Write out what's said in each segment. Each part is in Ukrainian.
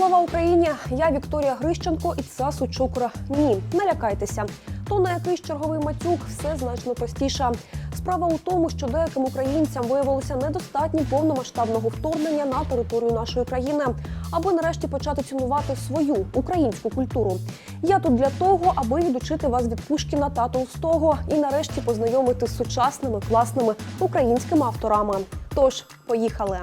Слава Україні! Я Вікторія Грищенко і це Сучукра. Ні, не лякайтеся. То на якийсь черговий матюк все значно простіше. Справа у тому, що деяким українцям виявилося недостатньо повномасштабного вторгнення на територію нашої країни, аби нарешті почати цінувати свою українську культуру. Я тут для того, аби відучити вас від Пушкіна та Толстого і нарешті познайомити з сучасними класними українськими авторами. Тож, поїхали!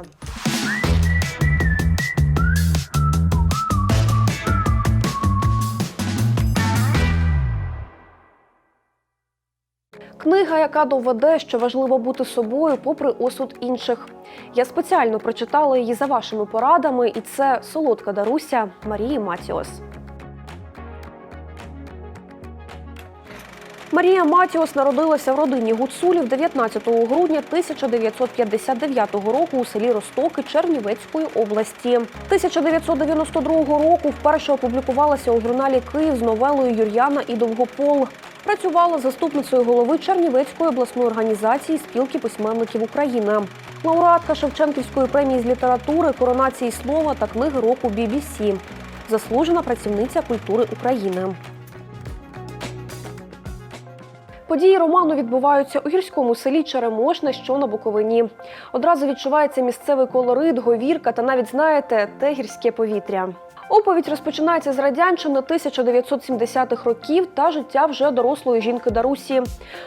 Книга, яка доведе, що важливо бути собою, попри осуд інших. Я спеціально прочитала її за вашими порадами, і це солодка Даруся Марії Матіос. Марія Матіос народилася в родині гуцулів 19 грудня 1959 року у селі Ростоки Чернівецької області. 1992 року вперше опублікувалася у журналі Київ з новелою Юр'яна і Довгопол. Працювала заступницею голови Чернівецької обласної організації спілки письменників України. Лауреатка Шевченківської премії з літератури, коронації слова та книги року BBC. Заслужена працівниця культури України. Події роману відбуваються у гірському селі Черемошне, що на Буковині. Одразу відчувається місцевий колорит, говірка та навіть знаєте те гірське повітря. Оповідь розпочинається з радянщини 1970-х років та життя вже дорослої жінки Дарусі.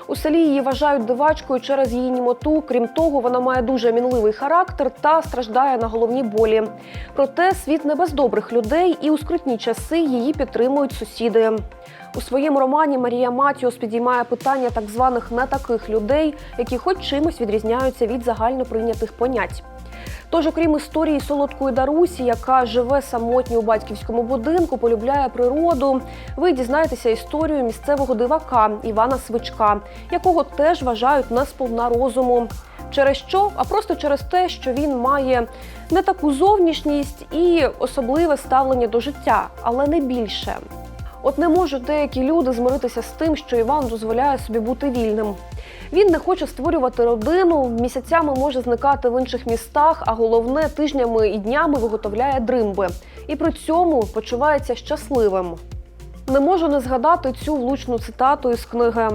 У селі її вважають дивачкою через її німоту. Крім того, вона має дуже мінливий характер та страждає на головні болі. Проте світ не без добрих людей, і у скрутні часи її підтримують сусіди. У своєму романі Марія Матіос підіймає питання так званих не таких людей, які хоч чимось відрізняються від загально прийнятих понять. Тож, окрім історії солодкої Дарусі, яка живе самотньо у батьківському будинку, полюбляє природу, ви дізнаєтеся історію місцевого дивака Івана Свичка, якого теж вважають не сповна розуму. Через що? А просто через те, що він має не таку зовнішність і особливе ставлення до життя, але не більше. От не можуть деякі люди змиритися з тим, що Іван дозволяє собі бути вільним. Він не хоче створювати родину, місяцями може зникати в інших містах, а головне тижнями і днями виготовляє дримби. І при цьому почувається щасливим. Не можу не згадати цю влучну цитату із книги.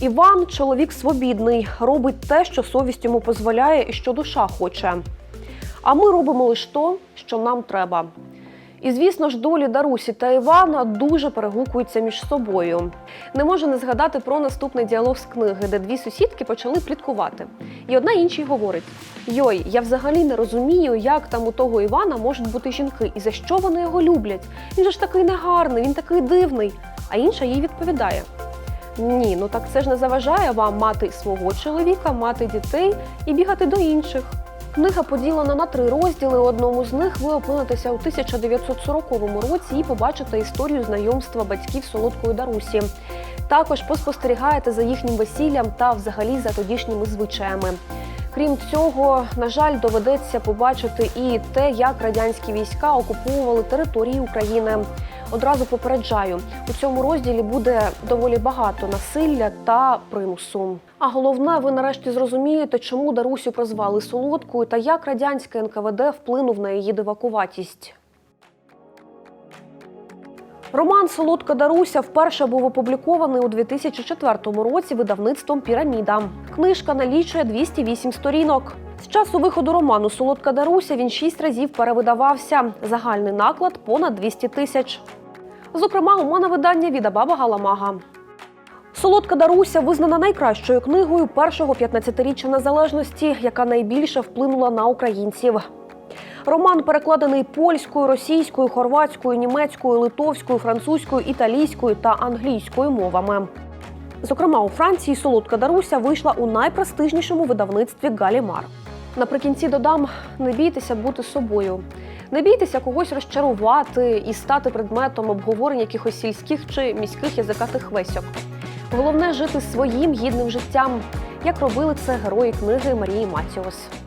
Іван чоловік свобідний, робить те, що совість йому дозволяє і що душа хоче. А ми робимо лише то, що нам треба. І звісно ж, долі Дарусі та Івана дуже перегукуються між собою. Не можу не згадати про наступний діалог з книги, де дві сусідки почали пліткувати. І одна іншій говорить: Йой, я взагалі не розумію, як там у того Івана можуть бути жінки і за що вони його люблять. Він же ж такий негарний, він такий дивний. А інша їй відповідає: Ні, ну так це ж не заважає вам мати свого чоловіка, мати дітей і бігати до інших. Книга поділена на три розділи. Одному з них ви опинитеся у 1940 році і побачите історію знайомства батьків солодкої Дарусі. Також поспостерігаєте за їхнім весіллям та взагалі за тодішніми звичаями. Крім цього, на жаль, доведеться побачити і те, як радянські війська окуповували території України. Одразу попереджаю, у цьому розділі буде доволі багато насилля та примусу. А головне, ви нарешті зрозумієте, чому Дарусю прозвали солодкою та як радянське НКВД вплинув на її дивакуватість. Роман Солодка Даруся вперше був опублікований у 2004 році видавництвом Піраміда. Книжка налічує 208 сторінок. З часу виходу роману Солодка Даруся він шість разів перевидавався. Загальний наклад понад 200 тисяч. Зокрема, умане видання від Абаба Галамага. Солодка Даруся визнана найкращою книгою першого 15-річчя незалежності, яка найбільше вплинула на українців. Роман перекладений польською, російською, хорватською, німецькою, литовською, французькою, італійською та англійською мовами. Зокрема, у Франції Солодка Даруся вийшла у найпрестижнішому видавництві Галімар. Наприкінці додам: не бійтеся бути собою. Не бійтеся когось розчарувати і стати предметом обговорень якихось сільських чи міських язикатих весьок. Головне жити своїм гідним життям, як робили це герої книги Марії Матіос.